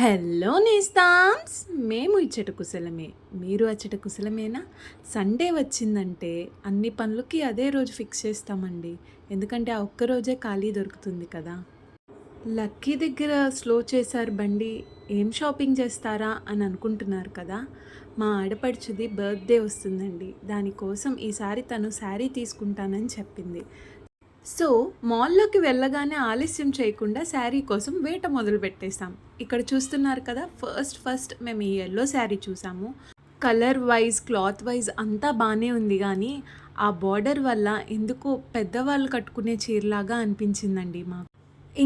Hello నేస్తామ్స్ మేము ఇచ్చట కుశలమే. మీరు అచ్చట కుశలమేనా? సండే వచ్చిందంటే అన్ని పనులకి అదే రోజు ఫిక్స్ చేస్తామండి. ఎందుకంటే ఆ ఒక్క రోజే ఖాళీ దొరుకుతుంది కదా. లక్కీ దగ్గర స్లో చేశారు బండి ఏం షాపింగ్ చేస్తారా అని అనుకుంటున్నారు కదా. మా ఆడపడుచుది బర్త్డే వస్తుందండి. దానికోసం ఈసారి తను శారీ తీసుకుంటానని చెప్పింది. సో మాల్లోకి వెళ్ళగానే ఆలస్యం చేయకుండా శారీ కోసం వేట మొదలు పెట్టేశాం. ఇక్కడ చూస్తున్నారు కదా ఫస్ట్ ఫస్ట్ మేము ఈ ఎల్లో శారీ చూసాము. కలర్ వైజ్ క్లాత్ వైజ్ అంతా బాగానే ఉంది కానీ ఆ బార్డర్ వల్ల ఎందుకో పెద్దవాళ్ళు కట్టుకునే చీరలాగా అనిపించిందండి మాకు.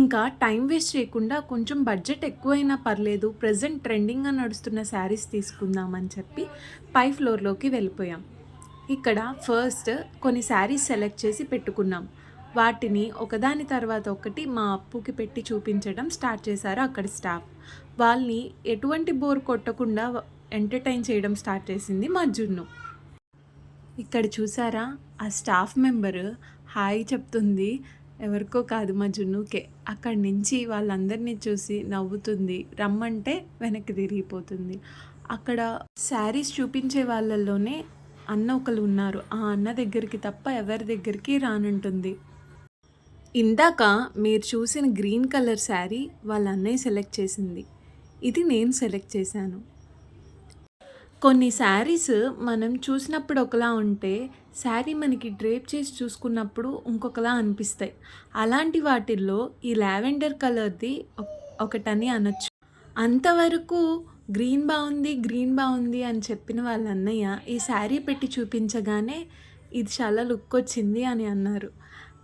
ఇంకా టైం వేస్ట్ చేయకుండా కొంచెం బడ్జెట్ ఎక్కువైనా పర్లేదు ప్రజెంట్ ట్రెండింగ్గా నడుస్తున్న శారీస్ తీసుకుందామని చెప్పి పై ఫ్లోర్లోకి వెళ్ళిపోయాం. ఇక్కడ ఫస్ట్ కొన్ని శారీస్ సెలెక్ట్ చేసి పెట్టుకున్నాం. వాటిని ఒకదాని తర్వాత ఒకటి మా అప్పుకి పెట్టి చూపించడం స్టార్ట్ చేశారు అక్కడి స్టాఫ్. వాళ్ళని ఎటువంటి బోర్ కొట్టకుండా ఎంటర్టైన్ చేయడం స్టార్ట్ చేసింది మా జున్ను. ఇక్కడ చూసారా? ఆ స్టాఫ్ మెంబరు హాయ్ చెప్తుంది. ఎవరికో కాదు మా జున్నుకే. అక్కడి నుంచి వాళ్ళందరినీ చూసి నవ్వుతుంది. రమ్మంటే వెనక్కి తిరిగిపోతుంది. అక్కడ శారీస్ చూపించే వాళ్ళల్లోనే అన్న ఒకరు ఉన్నారు. ఆ అన్న దగ్గరికి తప్ప ఎవరి దగ్గరికి రానుంటుంది. ఇందాక మీరు చూసిన గ్రీన్ కలర్ శారీ వాళ్ళ అన్నయ్య సెలెక్ట్ చేసింది. ఇది నేను సెలెక్ట్ చేశాను. కొన్ని శారీస్ మనం చూసినప్పుడు ఒకలా ఉంటే శారీ మనకి డ్రేప్ చేసి చూసుకున్నప్పుడు ఇంకొకలా అనిపిస్తాయి. అలాంటి వాటిల్లో ఈ లావెండర్ కలర్ది ఒకటని అనొచ్చు. అంతవరకు గ్రీన్ బాగుంది గ్రీన్ బాగుంది అని చెప్పిన వాళ్ళ అన్నయ్య ఈ శారీ పెట్టి చూపించగానే ఇది చాలా లుక్ వచ్చింది అని అన్నారు.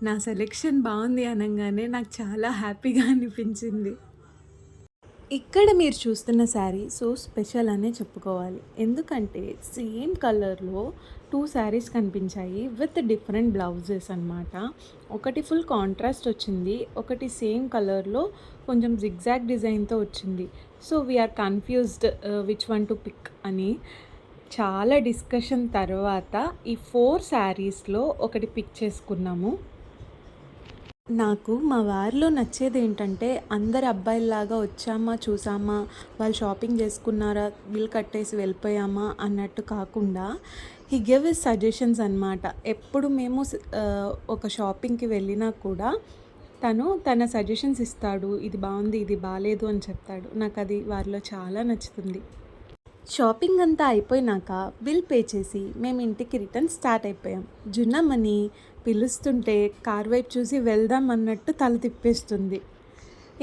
నా సెలెక్షన్ బాగుంది అనగానే నాకు చాలా హ్యాపీగా అనిపించింది. ఇక్కడ మీరు చూస్తున్న శారీ సో స్పెషల్ అనే చెప్పుకోవాలి. ఎందుకంటే సేమ్ కలర్లో టూ శారీస్ కనిపించాయి విత్ డిఫరెంట్ బ్లౌజెస్ అనమాట ఒకటి ఫుల్ కాంట్రాస్ట్ వచ్చింది ఒకటి సేమ్ కలర్లో కొంచెం జిగ్జాగ్ డిజైన్తో వచ్చింది. So we're confused which one to pick అని చాలా డిస్కషన్ తర్వాత ఈ ఫోర్ శారీస్లో ఒకటి పిక్ చేసుకున్నాము. నాకు మా వారిలో నచ్చేది ఏంటంటే అందరు అబ్బాయిల్లాగా వచ్చామా చూసామా వాళ్ళు షాపింగ్ చేసుకున్నారా బిల్ కట్టేసి వెళ్ళిపోయామా అన్నట్టు కాకుండా హీ గివ్ ఇస్ సజెషన్స్ అనమాట ఎప్పుడు మేము ఒక షాపింగ్కి వెళ్ళినా కూడా తను తన సజెషన్స్ ఇస్తాడు ఇది బాగుంది ఇది బాగాలేదు అని చెప్తాడు. నాకు అది వారిలో చాలా నచ్చుతుంది. షాపింగ్ అంతా అయిపోయినాక బిల్ పే చేసి మేము ఇంటికి రిటర్న్ స్టార్ట్ అయిపోయాం. జున్నమ్మని పిలుస్తుంటే కార్ వైపు చూసి వెళ్దాం అన్నట్టు తల తిప్పేస్తుంది.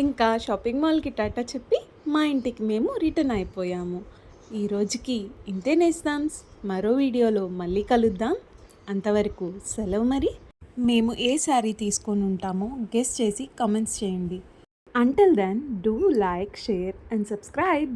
ఇంకా షాపింగ్ మాల్కి టాటా చెప్పి మా ఇంటికి మేము రిటర్న్ అయిపోయాము. ఈ రోజుకి ఇంతే నేస్తాంస్ మరో వీడియోలో మళ్ళీ కలుద్దాం. అంతవరకు సెలవు మరి. మేము ఏ శారీ తీసుకొని ఉంటామో గెస్ట్ చేసి కమెంట్స్ చేయండి. Until then do like share and subscribe